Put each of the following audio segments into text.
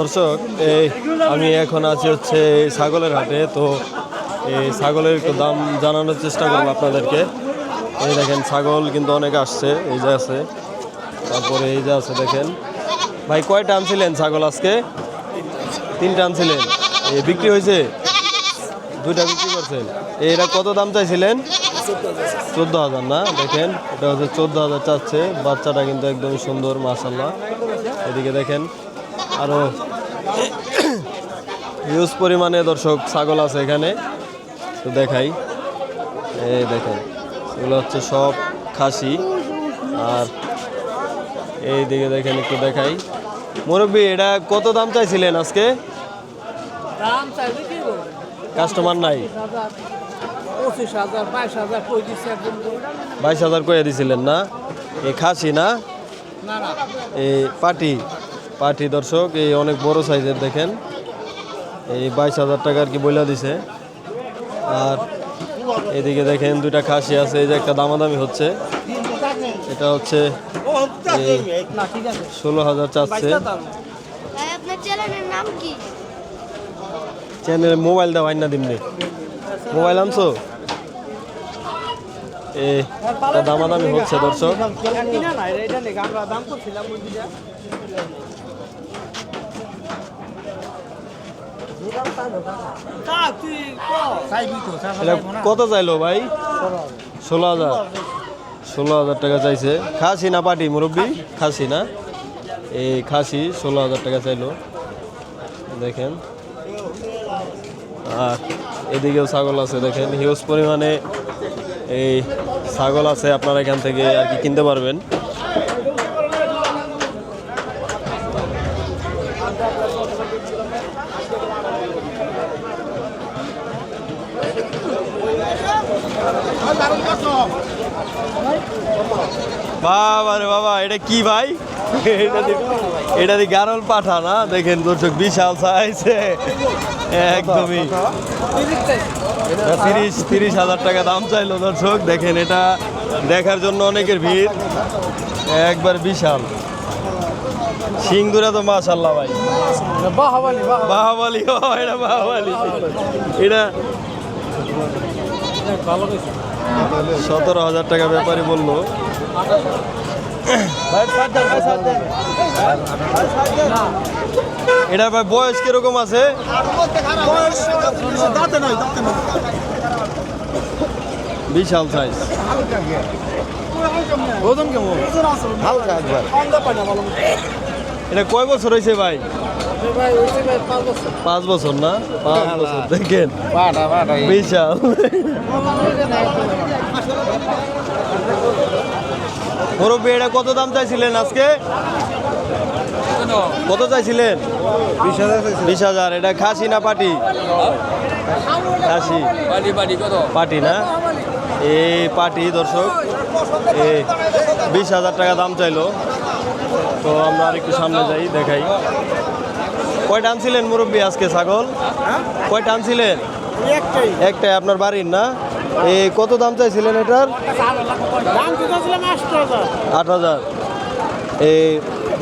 দর্শক, এই আমি এখন আছি হচ্ছে ছাগলের হাটে, তো এই ছাগলের দাম জানানোর চেষ্টা করব আপনাদেরকে। এই দেখেন, ছাগল কিন্তু অনেক আসছে, এই যে আছে। তারপরে এই যে আছে, দেখেন। ভাই, কয়টা আনছিলেন ছাগল আজকে? তিনটা আনছিলেন। এই বিক্রি হয়েছে? দুইটা বিক্রি করছেন। এইটা কত দাম চাইছিলেন? চোদ্দ হাজার না? দেখেন, এটা হচ্ছে চোদ্দ হাজার চাচ্ছে। বাচ্চাটা কিন্তু একদমই সুন্দর মাসাল্লাহ এদিকে দেখেন আরও হিউজ পরিমাণে দর্শক ছাগল আছে এখানে। তো দেখাই। এই দেখেন এগুলো হচ্ছে সব খাসি। আর এই দিকে দেখেন একটু দেখাই। মুরব্বী এটা কত দাম চাইছিলেন আজকে? কাস্টমার নাই? বাইশ হাজার করে দিছিলেন না? এই খাসি না? এই পাটি? পাটি দর্শক এই অনেক বড় সাইজের দেখেন। এই বাইশ হাজার টাকা আর কি বইলা দিছে। আর এদিকে দেখেন দুইটা খাসি আছে এই যে একটা দামাদামি হচ্ছে। এটা হচ্ছে ষোলো হাজার চাচ্ছে। ভাই আপনার চ্যানেলের নাম কি? চ্যানেলে মোবাইল দেওয়া হয় না দিমনি মোবাইল আনছো? একটা দামাদামি হচ্ছে দর্শক কিনা না এটা- এটা নেই আমরা দাম করছিলাম ওই দুইটা। তা তুই ক। এটা কত চাইলো ভাই? ষোলো হাজার। ষোলো হাজার টাকা চাইছে। খাসি না পাটি, মুরব্বী? খাসি না? এই খাসি ষোলো হাজার টাকা চাইলো। দেখেন। আর এদিকেও ছাগল আছে, দেখেন। হিউজ পরিমাণে এই ছাগল আছে, আপনারা এখান থেকে আর কি কিনতে পারবেন। বাবা রে বাবা এটা কি ভাই? এটা দি- গারল পাঠা না? দেখেন দর্শক বিশাল সাইজ একদমই। তিরিশ তিরিশ হাজার টাকা দাম চাইলো দর্শক। দেখেন এটা দেখার জন্য অনেকের ভিড়। একবার বিশাল। সিংদুরা তো মাশাল্লাহ ভাই। বাহাবালি বাহাবালি। এটা বাহাবালি। এটা সতেরো হাজার টাকা ব্যাপারই বলল। এটা ভাই বয়স কীরকম আছে? বিশাল সাইজ ওজন কেমন? হালকা একবার এটা কয় বছর হয়েছে ভাই? পাঁচ বছর না? পাঁচ বছর দেখেন। বিশাল। মুরব্বী এটা কত দাম চাইছিলেন আজকে? কত চাইছিলেন? বিশ হাজার এটা খাসি না পাটি? খাসি। পাটি না? এই পাটি দর্শক। এই বিশ হাজার টাকা দাম চাইলো। তো আমরা আর একটু সামনে যাই দেখাই। কয়টা আনছিলেন মুরব্বী আজকে ছাগল? কয়টা আনছিলেন? একটাই। আপনার বাড়ির না? এই কত দাম চাইছিলেন এটার? আট হাজার। এই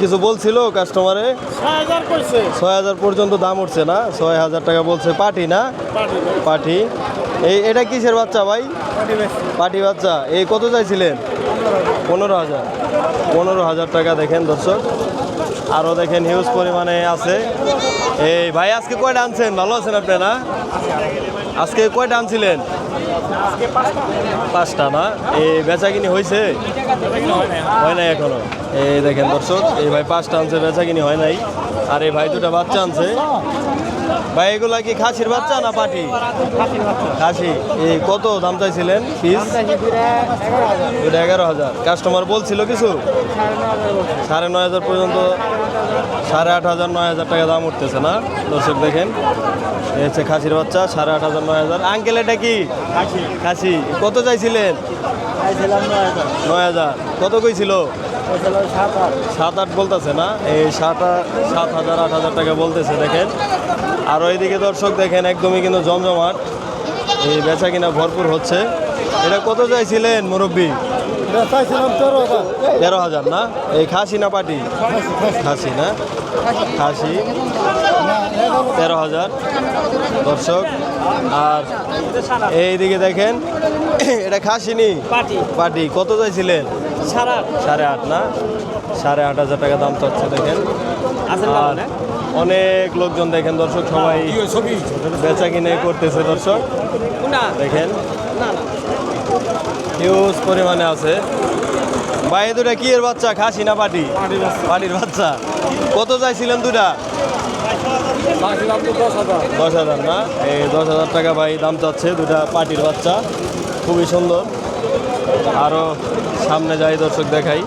কিছু বলছিল কাস্টমারে? ছয় হাজার ছয় হাজার পর্যন্ত দাম উঠছে না? ছয় হাজার টাকা বলছে পাটি না? পাটি। এই এটা কিসের বাচ্চা ভাই? পাটি বাচ্চা। এই কত চাইছিলেন? পনেরো হাজার। পনেরো হাজার টাকা দেখেন দর্শক। আরও দেখেন হিউজ পরিমাণে আছে। এই ভাই, আজকে কয়টা আনছেন? ভালো আছেন আপনি না? আজকে কয়টা আনছিলেন? পাঁচটা না? এই বেচা কিনি হয়েছে হয় নাই এখনও? এই দেখেন দর্শক, এই ভাই পাঁচটা আনছে বেচা কিনি হয় নাই। আর এই ভাই দুটা বাচ্চা আনছে। ভাই, এগুলা কি খাসির বাচ্চা না পাটি? খাসি। এই কত দাম চাইছিলেন পিস এগারো হাজার। কাস্টমার বলছিল কিছু? সাড়ে নয় হাজার পর্যন্ত সাড়ে আট হাজার নয় হাজার টাকা দাম উঠতেছে না? দর্শক দেখেন এই হচ্ছে খাসির বাচ্চা সাড়ে আট হাজার নয় হাজার। আঙ্কেল এটা কি? খাসি। কত চাইছিলেন? নয় হাজার। কত কইছিল? সাত আট। বলতেছে না? এই সাত সাত হাজার আট হাজার টাকা বলতেছে দেখেন। আর ওইদিকে দর্শক দেখেন একদমই কিন্তু জমজমাট। এই বেচা কিনা ভরপুর হচ্ছে। এটা কত চাইছিলেন মুরব্বী? তেরো হাজার না? এই খাসি না পাটি? খাসি না? খাসি। তেরো হাজার। দর্শক আর এইদিকে দেখেন এটা খাসি নি পাটি। কত চাইছিলেন? সাড়ে আট। না? সাড়ে আট হাজার টাকা দাম চাচ্ছে দেখেন। আর অনেক লোকজন দেখেন দর্শক সবাই বেচা কিনে করতেছে দর্শক। দেখেন। না না। হিউজ পরিমাণে আছে। ভাই দুটা কি এর বাচ্চা? খাসি না পাটি? পাটির বাচ্চা। কত চাইছিলেন দুটা দশ হাজার। না? এই দশ হাজার টাকা ভাই দাম চাচ্ছে দুটা পাটির বাচ্চা। খুবই সুন্দর। আরও সামনে যাই দর্শক দেখাই।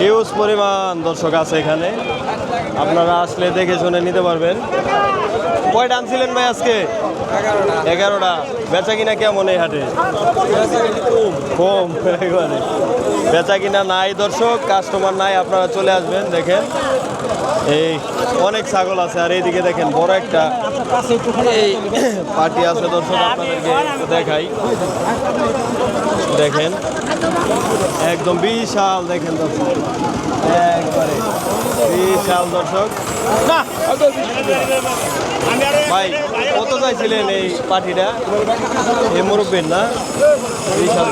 হিউজ পরিমাণ দর্শক আছে এখানে। আপনারা আসলে দেখে শুনে নিতে পারবেন। কয়টা আনছিলেন ভাই আজকে? এগারোটা। বেচা কিনা কেমন এই হাটে? কম। বেচা কিনা নাই দর্শক কাস্টমার নাই, আপনারা চলে আসবেন, দেখেন। এই অনেক ছাগল আছে, আর এইদিকে দেখেন, বড় একটা এই পার্টি আছে দর্শক, আপনাদেরকে দেখাই। দেখেন একদম বিশাল দেখেন দর্শক। একবারে বিশাল দর্শক। ভাই কত চাইছিলেন এই পার্টিটা? এই মুরব্বীর না? বিশাল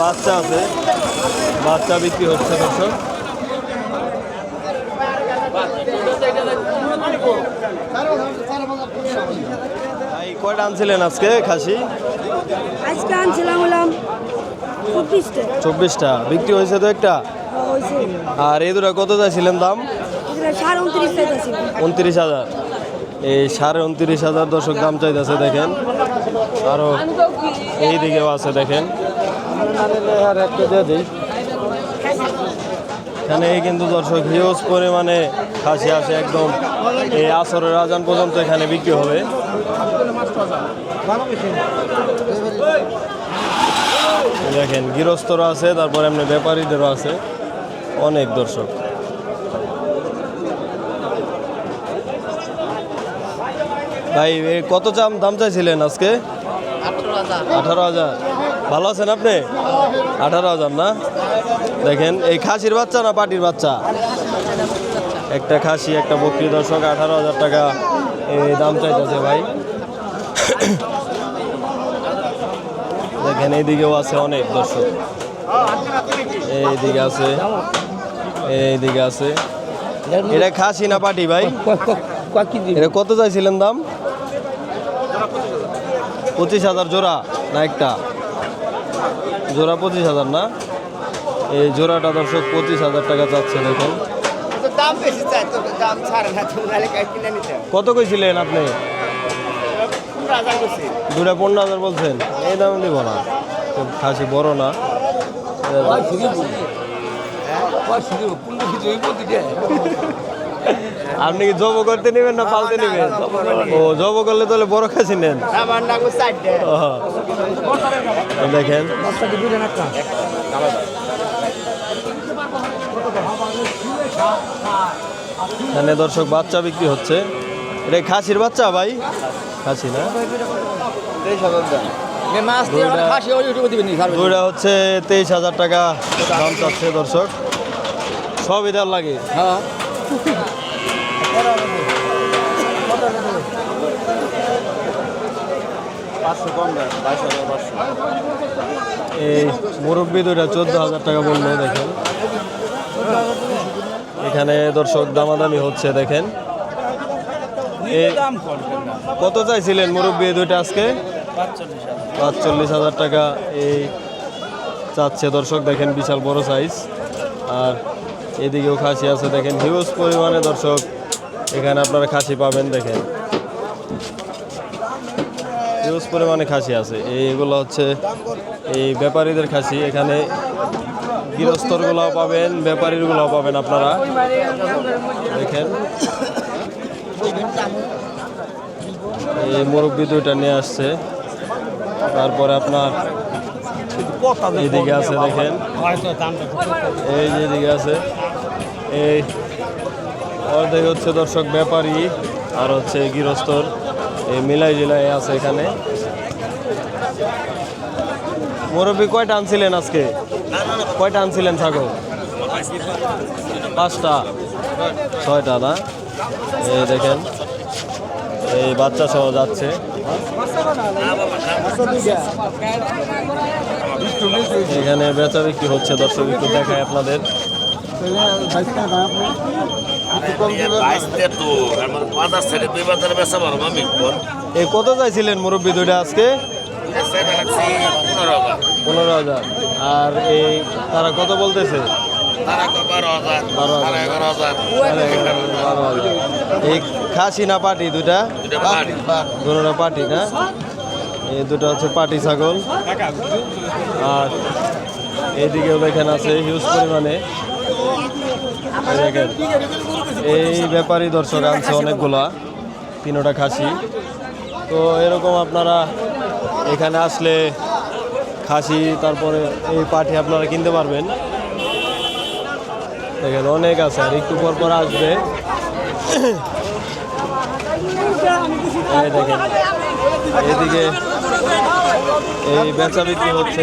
বাচ্চা আছে। বাচ্চা বিক্রি হচ্ছে দর্শক। কয়টা আনছিলেন আজকে খাসি? আজকে আনছিলাম হলাম চব্বিশটা। চব্বিশটা। বিক্রি হয়েছে তো একটা? আর এই দুটা কত চাইছিলেন দাম? উনত্রিশ হাজার। এই সাড়ে উনত্রিশ হাজার দর্শক দাম চাইতেছে দেখেন। আরও এই দিকেও আছে দেখেন। এখানে কিন্তু দর্শক হিউজ পরিমাণে খাসি আছে একদম। এই আসরের আজান পর্যন্ত এখানে বিক্রি হবে। দেখেন গৃহস্থরও আছে, তারপর এমনি ব্যাপারীদেরও আছে। অনেক দর্শক। ভাই কত চাম দাম চাইছিলেন আজকে? আঠারো হাজার। ভালো আছেন আপনি? আঠারো হাজার না? দেখেন, এই খাসির বাচ্চা না পাটির বাচ্চা? একটা খাসি, একটা বকরি দর্শক, আঠারো হাজার টাকা। দাম চাইতেছে ভাই। দেখেন, এইদিকেও আছে অনেক দর্শক। এইদিকে আছে এইদিকে আছে। এটা খাসি না পাটি ভাই? এটা কত চাইছিলেন দাম? পঁচিশ হাজার জোড়া না একটা? জোড়া পঁচিশ হাজার না? এই জোড়াটা দর্শক পঁচিশ হাজার টাকা চাচ্ছে, দেখুন। দাম বেশি চাই তো দাম ছাড়ে না কিনে নিতে। কত কইছিলেন আপনি? দুটা পনেরো হাজার বলছেন? এই দাম দিব না। খুব খাসি বড় না। আপনি কি জব করতে নেবেন না পালতে নেবেন? ও জব করলে তাহলে বড় খাসি নেন। দেখেন। এখানে দর্শক বাচ্চা বিক্রি হচ্ছে। এটা খাসির বাচ্চা ভাই? খাসি না? হচ্ছে তেইশ হাজার টাকা দর্শক। লাগে। হ্যাঁ এই মুরব্বি দুইটা চোদ্দ হাজার টাকা বলল, দেখেন। এখানে দর্শক দামাদামি হচ্ছে, দেখেন। কত চাইছিলেন মুরব্বি দুইটা আজকে? পাঁচচল্লিশ হাজার। টাকা এই চাচ্ছে দর্শক, দেখেন বিশাল বড় সাইজ আর এদিকেও খাসি আছে, দেখেন হিউজ পরিমাণে দর্শক। এখানে আপনারা খাসি পাবেন, দেখেন। হিউজ পরিমাণে খাসি আছে। এইগুলো হচ্ছে এই ব্যাপারীদের খাসি। এখানে গৃহস্থরগুলাও পাবেন ব্যাপারীরগুলাও পাবেন আপনারা। দেখেন। এই মুরব্বি দুইটা নিয়ে আসছে। তারপরে আপনার এইদিকে আছে, দেখেন। এই যে এদিকে আছে। এই অর্ধেক হচ্ছে দর্শক ব্যাপারী আর হচ্ছে গৃহস্থর। এই মিলাই জিলাই আছে এখানে। মুরব্বী কয়টা আনছিলেন আজকে? কয়টা আনছিলেন ছাগল? পাঁচটা। ছয়টা না? এই দেখেন এই বাচ্চা সহ যাচ্ছে। এখানে বেচা বিক্রি হচ্ছে দর্শক একটু দেখায় আপনাদের। কত চাইছিলেন মুরব্বী দুইটা আজকে? পনেরো হাজার। আর এই তারা কত বলতেছে। এই খাসি না পাটি দুটা দুটা পাটি। না? এই দুটো হচ্ছে পাটি ছাগল। আর এইদিকেও দেখেন আছে হিউজ পরিমাণে। এই ব্যাপারী দর্শক আনছে অনেকগুলা তিনোটা খাসি। তো এরকম আপনারা এখানে আসলে খাসি, তারপরে এই পাঠি আপনারা কিনতে পারবেন। দেখেন, অনেক আছে আর একটু পর পর আসবে। দেখেন, এদিকে এই বেচা বিক্রি হচ্ছে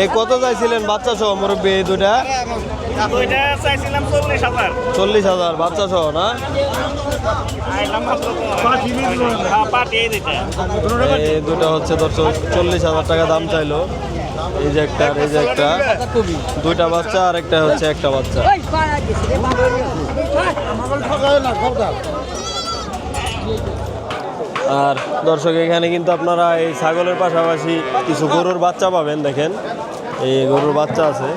এই কত চাইছিলেন বাচ্চা সহ মুরব্বী এই দুটা দুইটা চল্লিশ হাজার। বাচ্চা সহ না? হ্যাঁ এই দুটো হচ্ছে দর্শক চল্লিশ হাজার টাকা দাম চাইলো। এই যে একটা এই যে একটা। দুইটা বাচ্চা আর একটা হচ্ছে একটা বাচ্চা। আর দর্শক, এখানে কিন্তু আপনারা এই ছাগলের পাশাপাশি কিছু গরুর বাচ্চা পাবেন, দেখেন। এই গরুর বাচ্চা আছে।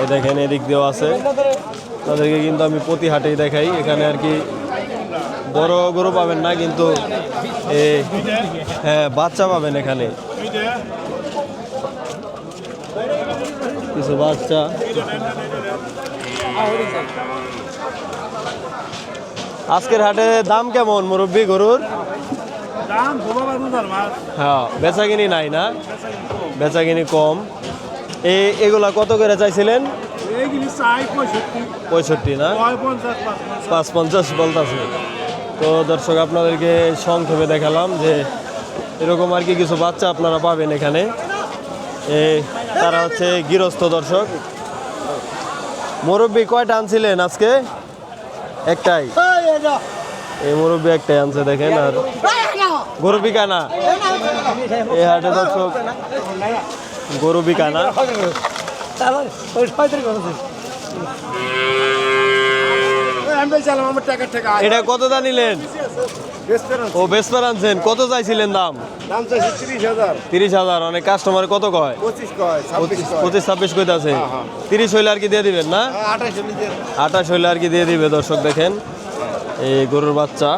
এই দেখেন, এদিক দিয়েও আছে। তাদেরকে কিন্তু আমি প্রতি হাটেই দেখাই। এখানে আর কি বড় গরু পাবেন না, কিন্তু এই হ্যাঁ বাচ্চা পাবেন এখানে। কিছু বাচ্চা। আজকের হাটে দাম কেমন মুরব্বী গরুর? হ্যাঁ বেচাকিনি নাই না? বেচাকিনি কম। এই এগুলা কত করে চাইছিলেন? পঁয়ষট্টি। না? পাঁচ পাঁচ পঞ্চাশ বলতেছে। তো দর্শক আপনাদেরকে সংক্ষেপে দেখালাম যে এরকম আর কি কিছু বাচ্চা আপনারা পাবেন এখানে। এ তারা হচ্ছে গৃহস্থ দর্শক। মুরব্বী কয়টা আনছিলেন আজকে? একটাই। এই মুরব্বী একটাই আনছে দেখেন আর। গরু বিকানা এই হাটে দর্শক গরু বিকানা এটা কত দা নিলেন? ও বেসপার আনছেন। কত চাইছিলেন দাম? দাম চাইছে তিরিশ হাজার। তিরিশ হাজার অনেক কাস্টমার কত কয়? পঁচিশ কয় ছাব্বিশ পঁচিশ ছাব্বিশ কইতে আছে তিরিশ হইলে আর কি দিয়ে দিবেন না? নিজের আঠাশ হইলে আর কি দিয়ে দিবে দর্শক দেখেন। এই গরুর বাচ্চা।